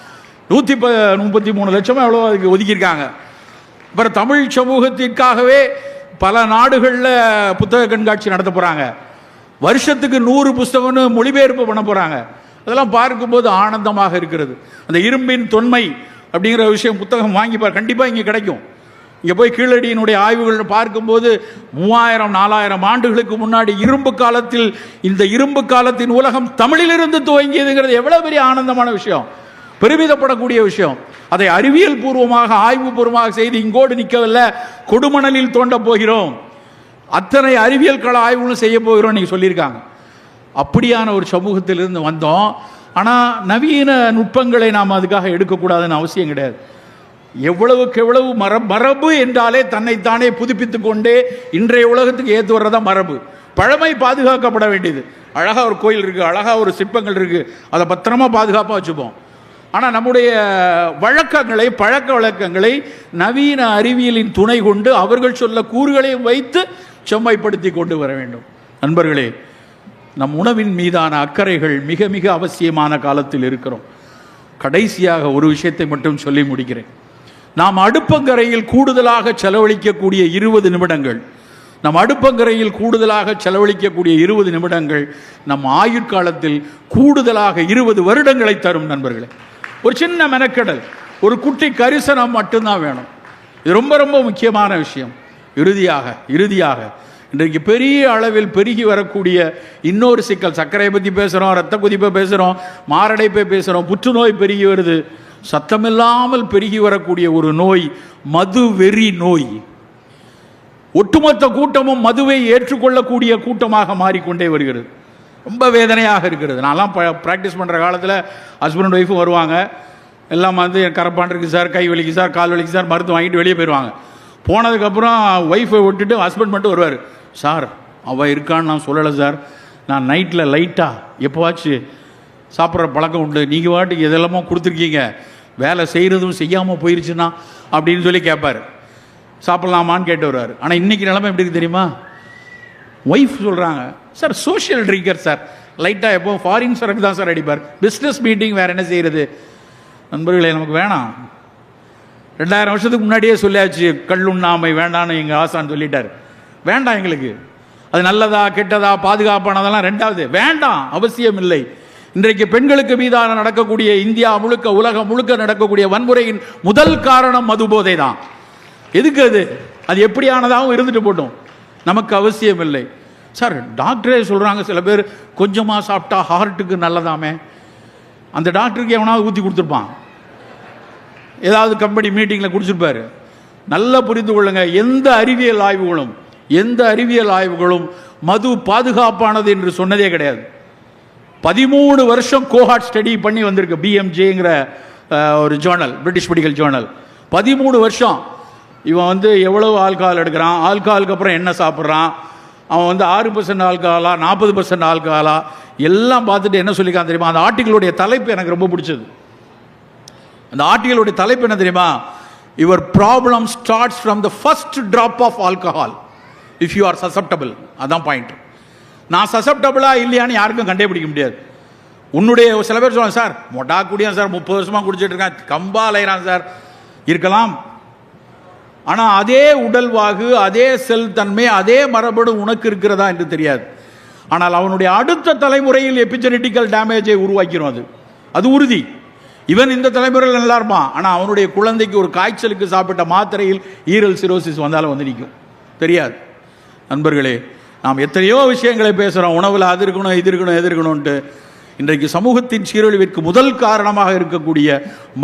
நூற்றி ப முப்பத்தி மூணு லட்சமோ எவ்வளோ அதுக்கு ஒதுக்கியிருக்காங்க. அப்புறம் தமிழ் சமூகத்திற்காகவே பல நாடுகளில் புத்தக கண்காட்சி நடத்த போகிறாங்க வருஷத்துக்கு நூறு புஸ்தகம்னு மொழிபெயர்ப்பு பண்ண போகிறாங்க அதெல்லாம் பார்க்கும்போது ஆனந்தமாக இருக்கிறது. அந்த இரும்பின் தொன்மை அப்படிங்கிற விஷயம் புத்தகம் வாங்கி பார் கண்டிப்பாக இங்கே கிடைக்கும். இங்கே போய் கீழடியினுடைய ஆய்வுகள் பார்க்கும்போது மூவாயிரம் நாலாயிரம் ஆண்டுகளுக்கு முன்னாடி இரும்பு காலத்தில் இந்த இரும்பு காலத்தின் உலகம் தமிழிலிருந்து துவங்கியதுங்கிறது எவ்வளோ பெரிய ஆனந்தமான விஷயம். பெருமிதப்படக்கூடிய விஷயம். அதை அறிவியல் பூர்வமாக ஆய்வு பூர்வமாக செய்து இங்கோடு நிற்கவில்லை கொடுமணலில் தோண்ட போகிறோம். அத்தனை அறிவியல் கள ஆய்வுகளும் செய்ய போகிறோம் நீங்கள் சொல்லியிருக்காங்க. அப்படியான ஒரு சமூகத்திலிருந்து வந்தோம். ஆனால் நவீன நுட்பங்களை நாம் அதுக்காக எடுக்கக்கூடாதுன்னு அவசியம் கிடையாது. எவ்வளவுக்கு எவ்வளவு மர மரபு என்றாலே தன்னைத்தானே புதுப்பித்து கொண்டே இன்றைய உலகத்துக்கு ஏற்று வர்றதா மரபு. பழமை பாதுகாக்கப்பட வேண்டியது. அழகாக ஒரு கோயில் இருக்குது அழகாக ஒரு சிற்பங்கள் இருக்குது அதை பத்திரமா பாதுகாப்பாக வச்சுப்போம். ஆனால் நம்முடைய வழக்கங்களை பழக்க வழக்கங்களை நவீன அறிவியலின் துணை கொண்டு அவர்கள் சொல்ல கூறுகளையும் வைத்து செம்மைப்படுத்தி கொண்டு வர வேண்டும். நண்பர்களே நம் உணவின் மீதான அக்கறைகள் மிக மிக அவசியமான காலத்தில் இருக்கிறோம். கடைசியாக ஒரு விஷயத்தை மட்டும் சொல்லி முடிக்கிறேன். நாம் அடுப்பங்கரையில் கூடுதலாக செலவழிக்கக்கூடிய இருபது நிமிடங்கள் நம் அடுப்பங்கரையில் கூடுதலாக செலவழிக்கக்கூடிய இருபது நிமிடங்கள் நம் ஆயுட்காலத்தில் கூடுதலாக இருபது வருடங்களை தரும் நண்பர்களே. ஒரு சின்ன மெனக்கெடல். ஒரு குட்டி கரிசனம் மட்டும்தான் வேணும். இது ரொம்ப ரொம்ப முக்கியமான விஷயம். இறுதியாக இறுதியாக. இன்றைக்கு பெரிய அளவில் பெருகி வரக்கூடிய இன்னொரு சிக்கல். சர்க்கரையை பற்றி பேசுகிறோம் ரத்த குதிப்பை பேசுகிறோம் மாரடைப்பை பேசுகிறோம் புற்றுநோய் பெருகி வருது. சத்தமில்லாமல் பெருகி வரக்கூடிய ஒரு நோய் மது வெறி நோய். ஒட்டுமொத்த கூட்டமும் மதுவை ஏற்றுக்கொள்ளக்கூடிய கூட்டமாக மாறிக்கொண்டே வருகிறது. ரொம்ப வேதனையாக இருக்கிறது. நான்லாம் ப்ராக்டிஸ் பண்ணுற காலத்தில் ஹஸ்பண்ட் ஒய்ஃபும் வருவாங்க. எல்லாம் வந்து என் கரப்பான் சார் கை வலிக்கு சார் கால் வலிக்கு சார் மருந்து வாங்கிட்டு வெளியே போயிடுவாங்க போனதுக்கப்புறம் ஒய்ஃபை விட்டுட்டு ஹஸ்பண்ட் மட்டும் வருவார். சார் அவள் இருக்கான்னு நான் சொல்லலை சார். நான் நைட்டில் லைட்டாக எப்போவாச்சு சாப்பிட்ற பழக்கம் உண்டு. நீங்கள் வாட்டுக்கு எதெல்லாமோ கொடுத்துருக்கீங்க. வேலை செய்கிறதும் செய்யாமல் போயிருச்சுன்னா அப்படின்னு சொல்லி கேட்பார் சாப்பிட்லாமான்னு கேட்டு வருவார். ஆனால் இன்றைக்கி நிலமை எப்படி இருக்கு தெரியுமா? ஒய்ஃப் சொல்கிறாங்க சார் சோஷியல் ட்ரிங்கர் சார் லைட்டாக எப்போ ஃபாரின் சரக்கு தான் சார் அடிப்பார். பிஸ்னஸ் மீட்டிங் வேறு என்ன செய்கிறது நண்பர்களே நமக்கு வேணாம். ரெண்டாயிரம் வருஷத்துக்கு முன்னாடியே சொல்லியாச்சு கல்லுண்ணாமை வேண்டான்னு எங்கள் ஆசான்னு சொல்லிட்டார். வேண்டாம் எங்களுக்கு. அது நல்லதா கெட்டதா பாதுகாப்பானதெல்லாம் ரெண்டாவது. வேண்டாம் அவசியம் இல்லை இன்றைக்கு பெண்களுக்கு மீதான நடக்கக்கூடிய இந்தியா முழுக்க உலகம் முழுக்க நடக்கக்கூடிய வன்முறையின் முதல் காரணம் மது போதை தான். எதுக்கு அது? அது எப்படியானதாகவும் இருந்துட்டு போட்டோம். நமக்கு அவசியம் இல்லை சார் டாக்டரே சொல்கிறாங்க சில பேர் கொஞ்சமாக சாப்பிட்டா ஹார்ட்டுக்கு நல்லதாமே. அந்த டாக்டருக்கு எவனாவது ஊற்றி கொடுத்துருப்பான். ஏதாவது கம்பெனி மீட்டிங்கில் குடிச்சிருப்பாரு. நல்லா புரிந்து கொள்ளுங்க எந்த அறிவியல் ஆய்வுகளும் எந்த அறிவியல் ஆய்வுகளும் மது பாதுகாப்பானது என்று சொன்னதே கிடையாது. பதிமூணு வருஷம் கோஹாட் ஸ்டடி பண்ணி வந்திருக்கு பிஎம்ஜேங்கிற ஒரு ஜேர்னல் பிரிட்டிஷ் மெடிக்கல் ஜேர்னல் பதிமூணு வருஷம். இவன் வந்து எவ்வளவு ஆல்கஹால் எடுக்கிறான் ஆல்கஹாலுக்கு அப்புறம் என்ன சாப்பிட்றான் அவன் வந்து ஆறு பர்சன்ட் ஆல்கஹாலா நாற்பது பர்சன்ட் ஆல்கஹாலா எல்லாம் பார்த்துட்டு என்ன சொல்லிக்கான் தெரியுமா? அந்த ஆர்டிகளுடைய தலைப்பு எனக்கு ரொம்ப பிடிச்சது. அந்த ஆர்டிகளுடைய தலைப்பு என்ன தெரியுமா? Your problem starts from the first drop of alcohol if you are susceptible அதான் பாயிண்ட் நான் சசப்டபிளா இல்லையான்னு யாருக்கும் கண்டேபிடிக்க முடியாது. உன்னுடைய சில பேர் சொல்லுவாங்க சார் மொட்டா குடியான் சார் முப்பது வருஷமாக குடிச்சிட்டு இருக்கேன் கம்பா அலைகிறான் சார். இருக்கலாம். ஆனால் அதே உடல்வாகு அதே செல் தன்மை அதே மரபணு உனக்கு இருக்கிறதா என்று தெரியாது. ஆனால் அவனுடைய அடுத்த தலைமுறையில் எபிஜெனட்டிக்கல் டேமேஜை உருவாக்கிடும் அது. அது உறுதி. இவன் இந்த தலைமுறையில் நல்லா இருப்பான் ஆனால் அவனுடைய குழந்தைக்கு ஒரு காய்ச்சலுக்கு சாப்பிட்ட மாத்திரையில் ஈரல் சிரோசிஸ் வந்தாலும் வந்து நிற்கும். தெரியாது. நண்பர்களே நாம் எத்தனையோ விஷயங்களை பேசுகிறோம் உணவில் அது இருக்கணும் இது இருக்கணும் எது இருக்கணும்ன்ட்டு. இன்றைக்கு சமூகத்தின் சீரழிவிற்கு முதல் காரணமாக இருக்கக்கூடிய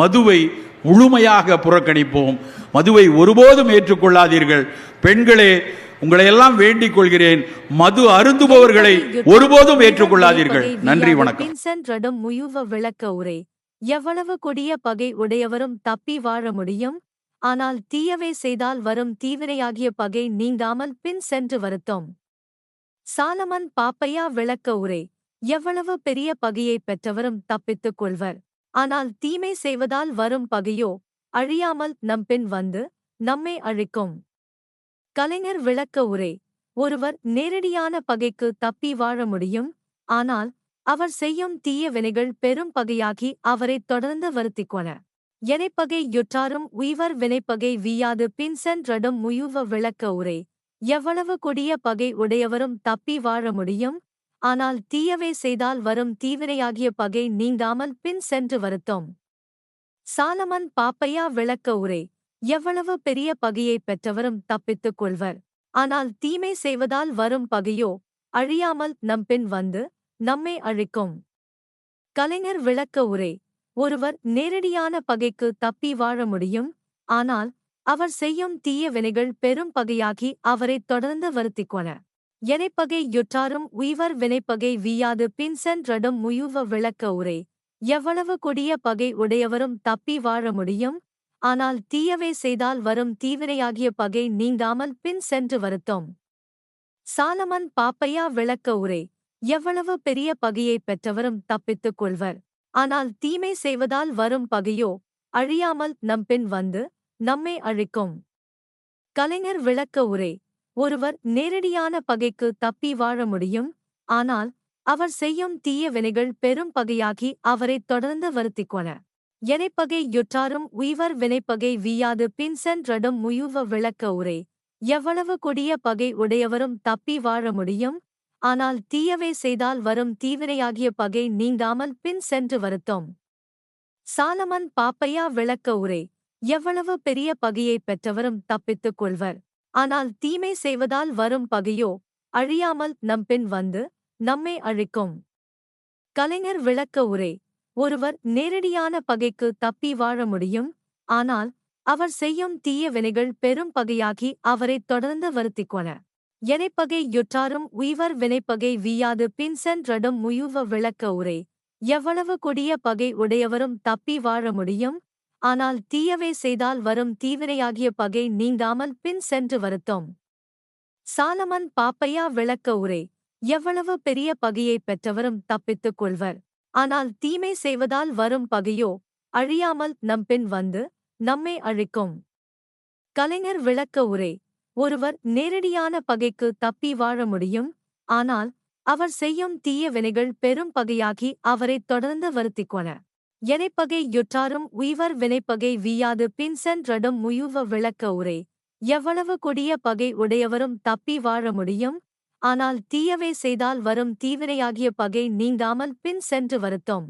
மதுவை முழுமையாக புறக்கணிப்போம். மதுவை ஒருபோதும் ஏற்றுக்கொள்ளாதீர்கள். பெண்களே உங்களை எல்லாம் வேண்டிக் கொள்கிறேன். மது அருந்துபவர்களை ஒருபோதும் ஏற்றுக்கொள்ளாதீர்கள். நன்றி வணக்கம். முயுவ விளக்க உரை. எவ்வளவு கொடிய பகை உடையவரும் தப்பி வாழ முடியும்? ஆனால் தீயவை செய்தால் வரும் தீவிரையாகிய பகை நீங்காமல் பின் சென்று வருத்தோம். சாலமன் பாப்பையா விளக்க உரை. எவ்வளவு பெரிய பகையை பெற்றவரும் தப்பித்துக் கொள்வர். ஆனால் தீமை செய்வதால் வரும் பகையோ? அழியாமல் நம் பின் வந்து நம்மை அழிக்கும். கலைஞர் விளக்க உரை. ஒருவர் நேரடியான பகைக்கு தப்பி வாழ முடியும். ஆனால் அவர் செய்யும் தீய வினைகள் பெரும் பகையாகி அவரை தொடர்ந்து வருத்திக்கொன எனைப்பகை யுற்றாரும் உய்வர் வினைப்பகை வீயாது பின்சென்றடும் முயுவ விளக்க உரை. எவ்வளவு கொடிய பகை உடையவரும் தப்பி வாழ முடியும்? ஆனால் தீயவே செய்தால் வரும் தீவிரையாகிய பகை நீங்காமல் பின் சென்று வருத்தோம். சாலமன் பாப்பையா விளக்க உரை எவ்வளவு பெரிய பகையை பெற்றவரும் தப்பித்துக் கொள்வர். ஆனால் தீமை செய்வதால் வரும் பகையோ அழியாமல் நம் பின் வந்து நம்மை அழிக்கும். கலைஞர் விளக்க உரை ஒருவர் நேரடியான பகைக்கு தப்பி வாழ முடியும். ஆனால் அவர் செய்யும் தீய வினைகள் பெரும் பகையாகி அவரை தொடர்ந்து வருத்திக்கொன எனைப்பகை யுற்றாரும் உய்வர் வினைப்பகை வீயாது பின்சென்றடும் முயுவ விளக்க உரை. எவ்வளவு கொடிய பகை உடையவரும் தப்பி வாழ முடியும்? ஆனால் தீயவை செய்தால் வரும் தீவினையாகிய பகை நீங்காமல் பின் சென்று வருத்தோம். சாலமன் பாப்பையா விளக்க உரை. எவ்வளவு பெரிய பகையை பெற்றவரும் தப்பித்துக் கொள்வர். ஆனால் தீமை செய்வதால் வரும் பகையோ? அழியாமல் நம்பின் வந்து நம்மை அழிக்கும். கலைஞர் விளக்க உரை. ஒருவர் நேரடியான பகைக்கு தப்பி வாழ முடியும் ஆனால் அவர் செய்யும் தீய வினைகள் பெரும் பகையாகி அவரை தொடர்ந்து வருத்திக்கொன எனைப்பகை யுற்றாரும் உய்வர் வினைப்பகை வீயாது பின்சென்றடும் முயுவ விளக்க உரை. எவ்வளவு கொடிய பகை உடையவரும் தப்பி வாழ முடியும் ஆனால் தீயவை செய்தால் வரும் தீவினையாகிய பகை நீங்காமல் பின் சென்று வருத்தோம். சாலமன் பாப்பையா விளக்க உரை. எவ்வளவு பெரிய பகையை பெற்றவரும் தப்பித்துக் கொள்வர். ஆனால் தீமை செய்வதால் வரும் பகையோ? அழியாமல் நம் பின் வந்து நம்மை அழிக்கும். கலைஞர் விளக்க உரை. ஒருவர் நேரடியான பகைக்கு தப்பி வாழ முடியும். ஆனால் அவர் செய்யும் தீய வினைகள் பெரும் பகையாகி அவரை தொடர்ந்து வருத்திக்கொன எனைப்பகை யுற்றாரும் உய்வர் வினைப்பகை வீயாது பின்சென்றடும் முயுவ விளக்க உரை. எவ்வளவு கொடிய பகை உடையவரும் தப்பி வாழ முடியும்? ஆனால் தீயவை செய்தால் வரும் தீவினையாகிய பகை நீங்காமல் பின் சென்று வருத்தோம். சாலமன் பாப்பையா விளக்க உரை எவ்வளவு பெரிய பகையைப் பெற்றவரும் தப்பித்துக் கொள்வர். ஆனால் தீமை செய்வதால் வரும் பகையோ அழியாமல் நம்பின் வந்து நம்மை அழிக்கும். கலைஞர் விளக்க உரை ஒருவர் நேரடியான பகைக்கு தப்பி வாழ முடியும். ஆனால் அவர் செய்யும் தீய வினைகள் பெரும் பகையாகி அவரைத் தொடர்ந்து வருத்திக்கொன எனைப்பகை யுற்றாரும் உய்வர் வினைப்பகை வீயாது பின்சென்றடும் முயுவ விளக்க உரை. எவ்வளவு கொடிய பகை உடையவரும் தப்பி வாழ முடியும்? ஆனால் தீயவை செய்தால் வரும் தீவினையாகிய பகை நீங்காமல் பின் சென்று வருத்தோம்.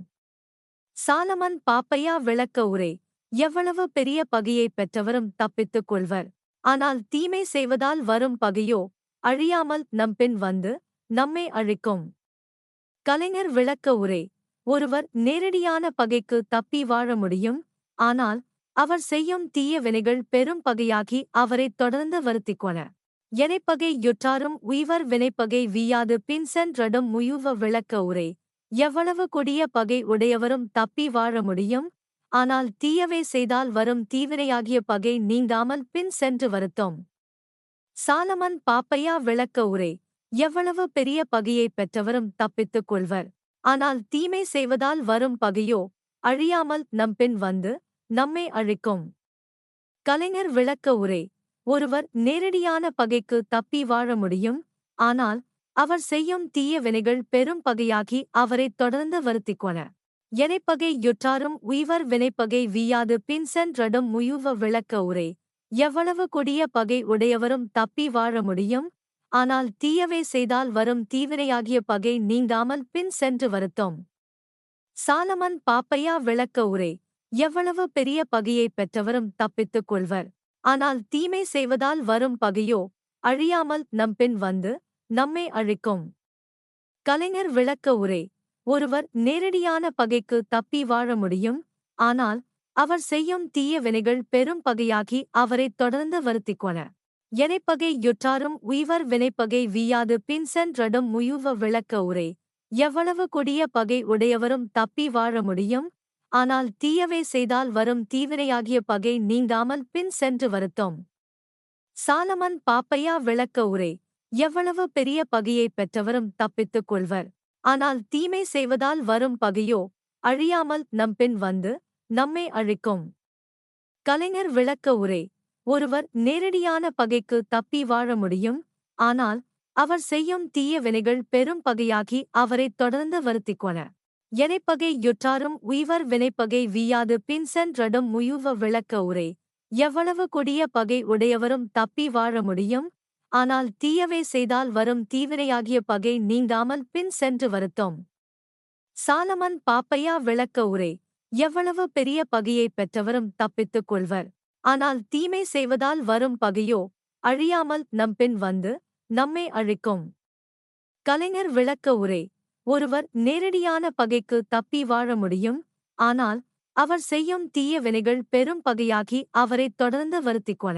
சாலமன் பாப்பையா விளக்க உரை. எவ்வளவு பெரிய பகையைப் பெற்றவரும் தப்பித்துக் கொள்வர். ஆனால் தீமை செய்வதால் வரும் பகையோ? அழியாமல் நம்பின் வந்து நம்மை அழிக்கும். கலைஞர் விளக்க உரை. ஒருவர் நேரடியான பகைக்கு தப்பி வாழ முடியும் ஆனால் அவர் செய்யும் தீய வினைகள் பெரும் பகையாகி அவரைத் தொடர்ந்து வருத்திக்கொன எனைப்பகை யுற்றாரும் உய்வர் வினைப்பகை வீயாது பின் சென்றடும் முயுவ விளக்க உரை. எவ்வளவு கொடிய பகை உடையவரும் தப்பி வாழ முடியும் ஆனால் தீயவை செய்தால் வரும் தீவினையாகிய பகை நீங்காமல் பின் சென்று வருத்தோம். சாலமன் பாப்பையா விளக்க உரை. எவ்வளவு பெரிய பகையைப் பெற்றவரும் தப்பித்துக் கொள்வர். ஆனால் தீமை செய்வதால் வரும் பகையோ? அழியாமல் நம்பின் வந்து நம்மை அழிக்கும். கலைஞர் விளக்க உரை. ஒருவர் நேரடியான பகைக்கு தப்பி வாழ முடியும். ஆனால் அவர் செய்யும் தீய வினைகள் பெரும் பகையாகி அவரைத் தொடர்ந்து வருத்திக்கொன எனைப்பகை யுற்றாரும் உய்வர் வினைப்பகை வீயாது பின் சென்றடும் முயுவ விளக்க உரை. எவ்வளவு கொடிய பகை உடையவரும் தப்பி வாழ முடியும்? ஆனால் தீயவே செய்தால் வரும் தீவினையாகிய பகை நீங்காமல் பின் சென்று வருத்தோம். சாலமன் பாப்பையா விளக்க உரை எவ்வளவு பெரிய பகையைப் பெற்றவரும் தப்பித்துக் கொள்வர். ஆனால் தீமை செய்வதால் வரும் பகையோ அழியாமல் நம்பின் வந்து நம்மை அழிக்கும். கலைஞர் விளக்க உரை ஒருவர் நேரடியான பகைக்கு தப்பி வாழ முடியும். ஆனால் அவர் செய்யும் தீய வினைகள் பெரும் பகையாகி அவரைத் தொடர்ந்து வருத்திக்கொன எனைப்பகை யுற்றாரும் உய்வர் வினைப்பகை வீயாது பின்சென்றடும் முயுவ விளக்க உரை. எவ்வளவு கொடிய பகை உடையவரும் தப்பி வாழ முடியும்? ஆனால் தீயவை செய்தால் வரும் தீவினையாகிய பகை நீங்காமல் பின் சென்று வருத்தோம். சாலமன் பாப்பையா விளக்க உரை. எவ்வளவு பெரிய பகையைப் பெற்றவரும் தப்பித்துக் கொள்வர். ஆனால் தீமை செய்வதால் வரும் பகையோ? அழியாமல் நம்பின் வந்து நம்மை அழிக்கும். கலைஞர் விளக்க உரை. ஒருவர் நேரடியான பகைக்கு தப்பி வாழ முடியும் ஆனால் அவர் செய்யும் தீய வினைகள் பெரும் பகையாகி அவரைத் தொடர்ந்து வருத்திக்கொன. எனைப்பகை யுற்றாரும் உய்வர் வினைப்பகை வீயாது பின் சென்றடும் முயுவ விளக்க உரை. எவ்வளவு கொடிய பகை உடையவரும் தப்பி வாழ முடியும் ஆனால் தீயவை செய்தால் வரும் தீவினையாகிய பகை நீங்காமல் பின் சென்று வருத்தோம். சாலமன் பாப்பையா விளக்க உரை. எவ்வளவு பெரிய பகையைப் பெற்றவரும் தப்பித்துக் கொள்வர். ஆனால் தீமை செய்வதால் வரும் பகையோ? அழியாமல் நம்பின் வந்து நம்மை அழிக்கும். கலைஞர் விளக்க உரை. ஒருவர் நேரடியான பகைக்கு தப்பி வாழ முடியும். ஆனால் அவர் செய்யும் தீய வினைகள் பெரும் பகையாகி அவரைத் தொடர்ந்து வருத்திக்கொன